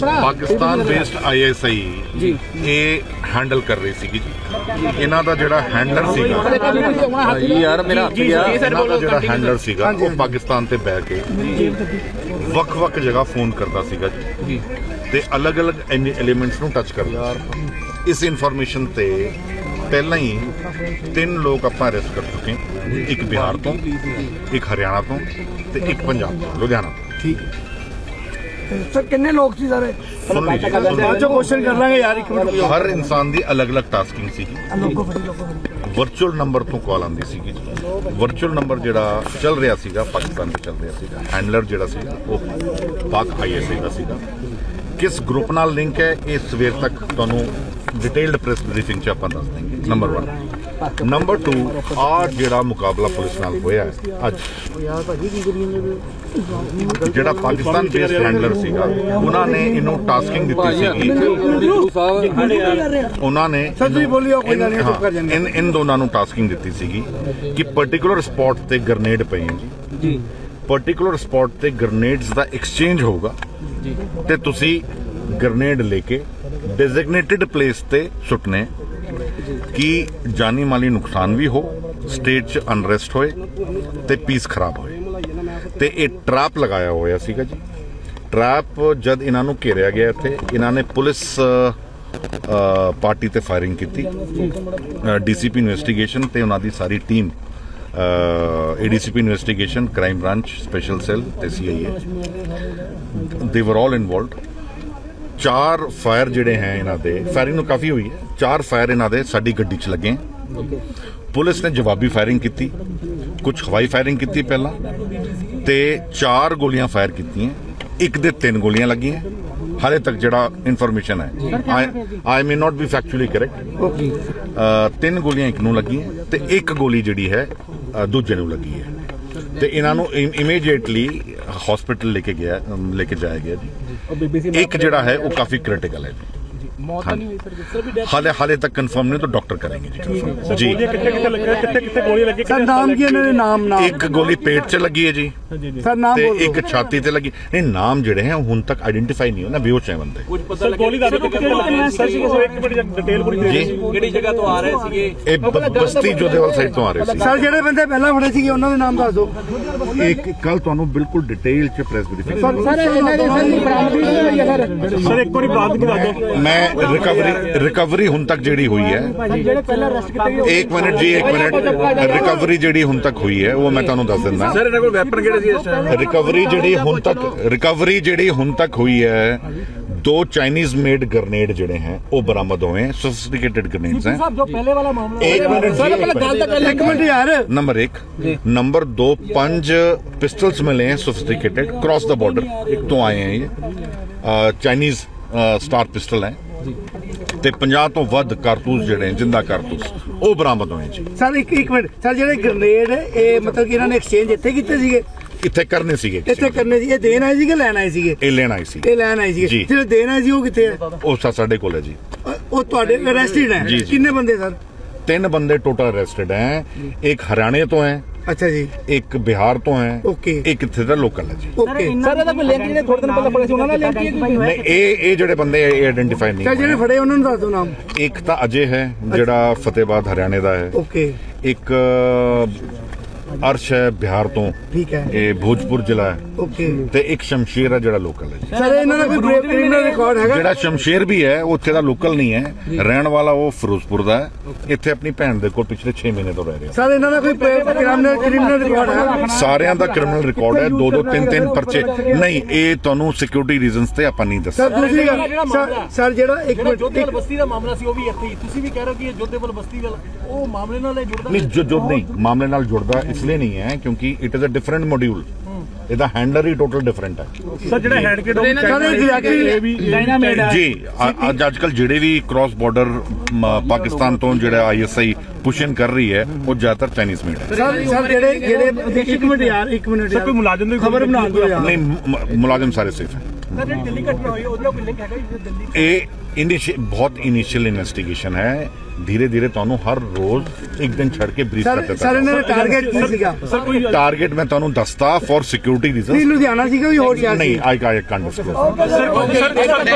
Pakistan based ISI ਜੀ। ਇਹ handle ਕਰ ਰਹੀ ਸੀਗੀ ਜੀ। ਇਹਨਾਂ ਦਾ ਜਿਹੜਾ ਹੈਂਡਲਰ ਸੀਗਾ ਯਾਰ ਮੇਰਾ ਹੱਥ ਗਿਆ। ਇਹਨਾਂ ਦਾ ਜਿਹੜਾ ਹੈਂਡਲਰ ਸੀਗਾ ਉਹ ਪਾਕਿਸਤਾਨ ਤੇ ਬਹਿ ਕੇ ਵੱਖ-ਵੱਖ ਜਗ੍ਹਾ ਫੋਨ ਕਰਦਾ ਸੀਗਾ ਜੀ। ਤੇ ਅਲੱਗ-ਅਲੱਗ ਐਲੀਮੈਂਟਸ ਨੂੰ ਟੱਚ ਕਰਦਾ ਸੀ। ਇਸ ਇਨਫੋਰਮੇਸ਼ਨ ਤੇ ਪਹਿਲਾਂ ਹੀ ਤਿੰਨ ਲੋਕ ਆਪਾਂ ਅਰੈਸਟ ਕਰ ਚੁੱਕੇ। ਇੱਕ ਬਿਹਾਰ ਤੋਂ ਇੱਕ ਹਰਿਆਣਾ ਤੋਂ ਤੇ ਇੱਕ ਪੰਜਾਬ ਤੋਂ ਲੁਧਿਆਣਾ ਤੋਂ। ਸਰ ਕਿੰਨੇ ਲੋਕ ਸੀ ਸਾਰੇ? ਬਾਅਦ ਚੋਂ ਕੁਐਸਚਨ ਕਰ ਲਾਂਗੇ ਯਾਰ ਇੱਕ ਮਿੰਟ ਹਰ ਇਨਸਾਨ ਦੀ ਅਲੱਗ-ਅਲੱਗ ਟਾਸਕਿੰਗ ਸੀ ਵਰਚੁਅਲ ਨੰਬਰ ਤੋਂ ਕਾਲ ਆਉਂਦੀ ਸੀਗੀ। ਵਰਚੁਅਲ ਨੰਬਰ ਜਿਹੜਾ ਚੱਲ ਰਿਹਾ ਸੀਗਾ ਪਾਕਿਸਤਾਨ ਵਿੱਚ ਚੱਲ ਰਿਹਾ ਸੀਗਾ ਹੈਂਡਲਰ ਜਿਹੜਾ ਸੀਗਾ ਉਹ ਪਾਕ ਆਈਐਸਏ ਦਾ ਸੀਗਾ। ਕਿਸ ਗਰੁੱਪ ਨਾਲ ਲਿੰਕ ਹੈ? ਇਹ ਸਵੇਰ ਤੱਕ ਤੁਹਾਨੂੰ ਡਿਟੇਲਡ ਪ੍ਰੈਸ ਬਰੀਫਿੰਗ ਚ ਆਪਾਂ ਦੱਸ ਦਿੰਦੇ ਨੰਬਰ 1 ਨੰਬਰ 2 ਆ ਜਿਹੜਾ ਮੁਕਾਬਲਾ ਪੁਲਿਸ ਨਾਲ ਹੋਇਆ ਹੈ ਅੱਜ। ਜਿਹੜਾ ਪਾਕਿਸਤਾਨ ਬੇਸਡ ਹੈਂਡਲਰ ਸੀਗਾ ਉਹਨਾਂ ਨੇ ਇਹਨੂੰ ਟਾਸਕਿੰਗ ਦਿੱਤੀ ਸੀਗੀ। ਉਹਨਾਂ ਨੇ ਤੁਸੀਂ ਬੋਲਿਓ ਕੋਈ ਗੱਲ ਨਹੀਂ ਚੁੱਪ ਕਰ ਜਾਂਦੇ ਇਨ ਇਨ ਦੋਨਾਂ ਨੂੰ ਟਾਸਕਿੰਗ ਦਿੱਤੀ ਸੀਗੀ। ਕਿ ਪਾਰਟਿਕੂਲਰ ਸਪੌਟ ਤੇ ਗ੍ਰਨੇਡ ਪਏ ਜੀ ਜੀ। ਪਾਰਟਿਕੂਲਰ ਸਪੌਟ ਤੇ ਗ੍ਰਨੇਡਸ ਦਾ ਐਕਸਚੇਂਜ ਹੋਊਗਾ। ਜੀ। ਤੇ ਤੁਸੀਂ ਗ੍ਰਨੇਡ ਲੈ ਕੇ ਡੈਜ਼ਿਗਨੇਟਿਡ ਪਲੇਸ ਤੇ ਸੁੱਟਨੇ। ਕਿ ਜਾਨੀ ਮਾਲੀ ਨੁਕਸਾਨ ਵੀ ਹੋ ਸਟੇਟ 'ਚ ਅਨਰੈਸਟ ਹੋਏ ਤੇ ਪੀਸ ਖਰਾਬ ਹੋਏ? ਤੇ ਇਹ ਟਰੈਪ ਲਗਾਇਆ ਹੋਇਆ ਸੀਗਾ ਜੀ। ਟਰੈਪ ਜਦ ਇਹਨਾਂ ਨੂੰ ਘੇਰਿਆ ਗਿਆ ਇੱਥੇ, ਇਹਨਾਂ ਨੇ ਪੁਲਿਸ ਪਾਰਟੀ ਤੇ ਫਾਇਰਿੰਗ ਕੀਤੀ। ਡੀਸੀਪੀ ਇਨਵੈਸਟੀਗੇਸ਼ਨ ਤੇ ਉਹਨਾਂ ਦੀ ਸਾਰੀ team ADCP investigation crime branch special cell ਤੇ ਸੀਆਈਏ ਦੇ ਵਰ ਆਲ ਇਨਵੋਲਵਡ ਚਾਰ ਫਾਇਰ ਜਿਹੜੇ ਹੈ ਇਹਨਾਂ ਦੇ ਫਾਇਰਿੰਗ ਨੂੰ ਕਾਫੀ ਹੋਈ ਹੈ। ਚਾਰ ਫਾਇਰ ਇਹਨਾਂ ਦੇ ਸਾਡੀ ਗੱਡੀ 'ਚ ਲੱਗੇ। ਪੁਲਿਸ ਨੇ ਜਵਾਬੀ ਫਾਇਰਿੰਗ ਕੀਤੀ। ਕੁਝ ਹਵਾਈ ਫਾਇਰਿੰਗ ਕੀਤੀ ਪਹਿਲਾਂ ਤੇ ਚਾਰ ਗੋਲੀਆਂ ਫਾਇਰ ਕੀਤੀਆਂ। ਇੱਕ ਦੇ ਤਿੰਨ ਗੋਲੀਆਂ ਲੱਗੀਆਂ। ਹਾਲੇ ਤੱਕ ਜਿਹੜਾ ਇਨਫੋਰਮੇਸ਼ਨ ਹੈ I may not be factually correct ਤਿੰਨ ਗੋਲੀਆਂ ਇੱਕ ਨੂੰ ਲੱਗੀਆਂ ਤੇ ਇੱਕ ਗੋਲੀ ਜਿਹੜੀ ਹੈ ਦੂਜੇ ਨੂੰ ਲੱਗੀ ਹੈ। ਤੇ ਇਹਨਾਂ ਨੂੰ ਇਮੀਡੀਏਟਲੀ ਹਸਪੀਟਲ ਲੈ ਕੇ ਗਿਆ ਲੈ ਕੇ ਜਾਇਆ ਗਿਆ ਜੀ। ਇੱਕ ਜਿਹੜਾ ਹੈ ਉਹ ਕਾਫੀ ਕ੍ਰਿਟੀਕਲ ਹੈ ਮੌਤ ਤਾਂ ਨਹੀਂ ਹੋਈ ਸਰ ਸਰ ਵੀ ਹਾਲੇ ਹਾਲੇ ਤੱਕ ਕੰਫਰਮ ਨਹੀਂ ਤਾਂ ਡਾਕਟਰ ਕरेंगे ਜੀ confirm। ਜੀ। ਕਿੱਥੇ ਕਿੱਥੇ ਲੱਗੇ ਕਿੱਥੇ ਕਿੱਥੇ ਗੋਲੀ ਲੱਗੀ ਸਰ ਨਾਮ ਕੀ ਇਹਨਾਂ ਦੇ? ਨਾਮ ਨਾਮ। ਇੱਕ ਗੋਲੀ ਪੇਟ 'ਚ ਲੱਗੀ ਹੈ ਜੀ। ਸਰ ਨਾਮ ਤੇ ਬੋਲ। ਇੱਕ ਛਾਤੀ ਤੇ ਲੱਗੀ। ਨਹੀਂ ਨਾਮ ਜਿਹੜੇ ਹੈ ਉਹ ਹੁਣ ਤੱਕ ਆਇਡੈਂਟੀਫਾਈ ਨਹੀਂ ਹੋਏ ਨਾ ਬੇਹੋਸ਼ ਹੈ ਬੰਦੇ। ਕੁਝ ਪਤਾ ਸਰ ਲੱਗਿਆ ਗੋਲੀ ਦਾ ਸਰ ਇੱਕ ਮਿੰਟ ਡਿਟੇਲ ਪੂਰੀ ਦੇ ਜੀ ਕਿਹੜੀ ਜਗ੍ਹਾ ਤੋਂ ਆ ਰਹੇ ਸੀਗੇ? ਇਹ ਬ- ਬਸਤੀ ਜੋਧੇਵਾਲ ਸਾਈਡ ਤੋਂ ਆ ਰਹੇ ਸੀ। ਸਰ ਜਿਹੜੇ ਬੰਦੇ ਪਹਿਲਾਂ ਫੜੇ ਸੀਗੇ ਉਹਨਾਂ ਦੇ ਨਾਮ ਦੱਸ ਦਿਓ। ਇੱਕ ਕੱਲ ਤੁਹਾਨੂੰ ਬਿਲਕੁਲ ਡਿਟੇਲ 'ਚ ਪ੍ਰੈਸ ਬਰੀਫਿੰਗ ਸਰ ਇਹਨਾਂ ਦੇ ਸਰ ਬਰਾਮਦੀ ਨਹੀਂ ਹੋਈ ਹੈ ਸਰ? ਸਰ ਇੱਕ ਵਾਰੀ ਬਰਾਦ ਕੀ ਦੱਸ ਦਿਓ। ਮੈਂ ਰਿਕਵਰੀ ਰਿਕਵਰੀ ਹੁਣ ਤੱਕ ਜਿਹੜੀ ਹੋਈ ਹੈ ਜਿਹੜੇ ਪਹਿਲਾਂ ਅਰੈਸਟ ਕੀਤੇ ਗਏ ਇੱਕ ਮਿੰਟ ਜੀ ਇੱਕ ਮਿੰਟ ਰਿਕਵਰੀ ਜਿਹੜੀ ਹੁਣ ਤੱਕ ਹੋਈ ਹੈ ਉਹ ਮੈਂ ਤੁਹਾਨੂੰ ਦੱਸ ਦਿੰਦਾ ਸਰ ਇਹਨਾਂ ਕੋਲ ਵੈਪਨ ਕਿਹੜੇ ਸੀ ਇਸ ਟਾਈਮ ਰਿਕਵਰੀ ਜਿਹੜੀ ਹੁਣ ਤੱਕ ਰਿਕਵਰੀ ਜਿਹੜੀ ਹੁਣ ਤੱਕ ਹੋਈ ਹੈ ਦੋ ਚਾਈਨੀਜ਼ ਮੇਡ ਗ੍ਰਨੇਡ ਜਿਹੜੇ ਹੈ ਉਹ ਬਰਾਮਦ ਹੋਏ ਸੋਫਿਸਟੀਕੇਟਡ ਗ੍ਰਨੇਡਸ ਹੈ ਜੋ ਪਹਿਲੇ ਵਾਲਾ ਮਾਮਲਾ ਇੱਕ ਮਿੰਟ ਜੀ, ਇੱਕ ਮਿੰਟ। ਇੱਕ ਮਿੰਟ ਯਾਰ नंबर एक नंबर दो पंज पिस्टल्स मिले हैं सोफिस्टिकेटेड क्रॉस द बॉर्डर एक तो आए हैं ये ਚਾਈਨੀਜ਼ ਸਟਾਰ ਪਿਸਟਲ ਹੈ ਤੇ 50 ਤੋਂ ਵੱਧ ਕਾਰਤੂਸ ਜਿਹੜੇ ਜਿੰਦਾ ਕਾਰਤੂਸ ਉਹ ਬਰਾਮਦ ਹੋਏ ਜੀ। ਸਰ ਇੱਕ ਇੱਕ ਮਿੰਟ। ਸਰ ਜਿਹੜੇ ਗ੍ਰਨੇਡ ਇਹ ਮਤਲਬ ਕਿ ਇਹਨਾਂ ਨੇ ਐਕਸਚੇਂਜ ਇੱਥੇ ਕੀਤੇ ਸੀਗੇ? ਇੱਥੇ ਕਰਨੇ ਸੀਗੇ ਇੱਥੇ ਕਰਨੇ ਸੀ। ਇਹ ਦੇਣ ਆਏ ਸੀਗੇ ਲੈਣ ਆਏ ਸੀਗੇ? ਇਹ ਲੈਣ ਆਈ ਸੀ। ਇਹ ਲੈਣ ਆਏ ਸੀਗੇ। ਜਿਹੜੇ ਦੇਣ ਆਏ ਸੀ ਉਹ ਕਿੱਥੇ ਹੈ ਉਹ ਸਾਡੇ ਕੋਲ ਹੈ ਜੀ। ਉਹ ਤੁਹਾਡੇ ਅਰੈਸਟਡ ਹੈ। ਕਿੰਨੇ ਬੰਦੇ ਸਰ? ਤਿੰਨ ਬੰਦੇ ਟੋਟਲ ਅਰੈਸਟਡ ਹੈ। ਇੱਕ ਹਰਿਆਣੇ ਤੋਂ ਹੈ। ਅੱਛਾ ਜੀ। ਇੱਕ ਬਿਹਾਰ ਤੋਂ ਹੈ। Okay. ਇੱਕ ਇੱਥੇ ਦਾ ਲੋਕਲ ਹੈ ਜੀ? ਓਕੇ। ਸਰ ਇਹਦਾ ਕੋਈ ਲਿੰਕ ਜਿਹੜੇ ਥੋੜੇ ਦਿਨ ਪਹਿਲਾਂ ਫੜੇ ਸੀ ਉਹਨਾਂ ਨਾਲ ਲਿੰਕ ਹੈ ਨਹੀਂ ਇਹ ਇਹ ਜਿਹੜੇ ਬੰਦੇ ਆਇਡੈਂਟੀਫਾਈ ਨਹੀਂ ਸਰ ਜਿਹੜੇ। ਫੜੇ ਉਹਨਾਂ ਨੂੰ ਦੱਸ ਦਿਓ ਨਾਮ। ਇੱਕ ਤਾਂ ਅਜੇ ਹੈ ਜਿਹੜਾ ਫਤਿਹਬਾਦ ਹਰਿਆਣੇ ਦਾ ਹੈ। ਓਕੇ। ਇੱਕ ਅਰਸ਼ ਹੈ ਬਿਹਾਰ ਤੋਂ। ਠੀਕ ਹੈ। ਇਹ ਭੋਜਪੁਰ ਜ਼ਿਲ੍ਹਾ ਹੈ। ਓਕੇ। ਤੇ ਇੱਕ ਸ਼ਮਸ਼ੇਰ ਹੈ ਜਿਹੜਾ ਲੋਕਲ ਹੈ ਜੀ। ਸਰ ਇਹਨਾਂ ਦਾ ਕੋਈ ਕ੍ਰਿਮੀਨਲ ਰਿਕਾਰਡ ਹੈਗਾ? ਜਿਹੜਾ ਸ਼ਮਸ਼ੇਰ ਵੀ ਹੈ ਉਹ ਉੱਥੇ ਦਾ ਲੋਕਲ ਨਹੀਂ ਹੈ। ਰਹਿਣ ਵਾਲਾ ਉਹ ਫਿਰੋਜ਼ਪੁਰ ਦਾ ਹੈ। ਇੱਥੇ ਆਪਣੀ ਭੈਣ ਦੇ ਕੋਲ ਪਿਛਲੇ 6 ਮਹੀਨੇ ਤੋਂ ਰਹਿ ਰਿਹਾ। ਸਰ ਇਹਨਾਂ ਦਾ ਕੋਈ ਕ੍ਰਿਮੀਨਲ ਕ੍ਰਿਮੀਨਲ ਰਿਕਾਰਡ ਹੈ ਸਾਰਿਆਂ ਦਾ ਕ੍ਰਿਮੀਨਲ ਰਿਕਾਰਡ ਹੈ। ਦੋ ਦੋ ਤਿੰਨ ਤਿੰਨ ਪਰਚੇ ਨਹੀਂ ਇਹ ਤੁਹਾਨੂੰ ਸਿਕਿਉਰਿਟੀ ਰੀਜ਼ਨਸ ਤੇ ਆਪਾਂ ਨਹੀਂ ਸਰ ਦੱਸਾਂ ਦੂਸਰੀ ਗੱਲ ਸਰ ਸਰ ਜਿਹੜਾ ਇੱਕ ਮਿੰਟ ਜੋਧੇਵਾਲ ਬਸਤੀ ਦਾ ਮਾਮਲਾ ਸੀ ਉਹ ਵੀ ਇੱਥੇ ਹੀ। ਤੁਸੀਂ ਵੀ ਕਹਿ ਰਹੇ ਹੋ ਕਿ ਇਹ ਜੋਧੇਵਾਲ ਬਸਤੀ ਦਾ ਉਹ ਮਾਮਲੇ ਨਾਲ ਇਹ ਜੁੜਦਾ ਨਹੀਂ ਜੋ ਜੋ ਨਹੀਂ ਮਾਮਲੇ ਨਾਲ ਜੁੜਦਾ ਇਸ ਲਈ ਨਹੀਂ ਹੈ ਕਿਉਂਕਿ it is a different module ਇਹਦਾ ਹੈਂਡਲਰ ਹੀ ਟੋਟਲ ਡਿਫਰੈਂਟ ਹੈ। ਸਰ ਜਿਹੜਾ ਹੈਂਡ ਕੇ ਡੋਮ ਡਾਇਨਾਮੇਟ ਹੈ ਜੀ ਅ- ਅੱਜ ਅੱਜਕੱਲ ਜਿਹੜੇ ਵੀ ਕ੍ਰਾਸ ਬਾਰਡਰ ਪਾਕਿਸਤਾਨ ਤੋਂ ਜਿਹੜਾ ਆਈਐਸਆਈ ਪੁਸ਼ ਇਨ ਕਰ ਰਹੀ ਹੈ ਉਹ ਜ਼ਿਆਦਾਤਰ ਚਾਈਨੀਜ਼ ਮੇਡ ਹੈ। ਸਰ ਸਰ ਜਿਹੜੇ ਜਿਹੜੇ ਇੱਕ ਮਿੰਟ ਯਾਰ ਇੱਕ ਮਿੰਟ ਸਰ ਕੋਈ ਮੁਲਾਜ਼ਮ ਦੀ ਖਬਰ ਬਣਾ ਦਿਓ ਯਾਰ। ਨਹੀਂ ਮੁਲਾਜ਼ਮ ਸਾਰੇ ਸੇਫ ਹੈ। ਸਰ ਦਿੱਲੀ ਘਟਨਾ ਹੋਈ ਉਹਦਾ ਕੋਈ ਲਿੰਕ ਹੈਗਾ ਜੀ ਦਿੱਲੀ ਇਹ ਇਨੀਸ਼ੀ ਬਹੁਤ ਇਨੀਸ਼ੀਅਲ ਇਨਵੈਸਟੀਗੇਸ਼ਨ ਹੈ। ਧੀਰੇ ਧੀਰੇ ਤੁਹਾਨੂੰ ਹਰ ਰੋਜ਼ ਇੱਕ ਦਿਨ ਛੱਡ ਕੇ ਬਰੀਫ ਕਰ ਸਰ ਸਰ ਇਹਨਾਂ ਨੇ ਟਾਰਗੇਟ ਕੀ ਸੀਗਾ? ਸਰ ਕੋਈ ਟਾਰਗੇਟ ਮੈਂ ਤੁਹਾਨੂੰ ਦੱਸਤਾ for security saluting reasons Ludhiana ਸੀਗਾ ਵੀ ਹੋਰ ਨਹੀਂ ਆਈ ਕਾਂਟ ਡਿਸਕਲੋਜ਼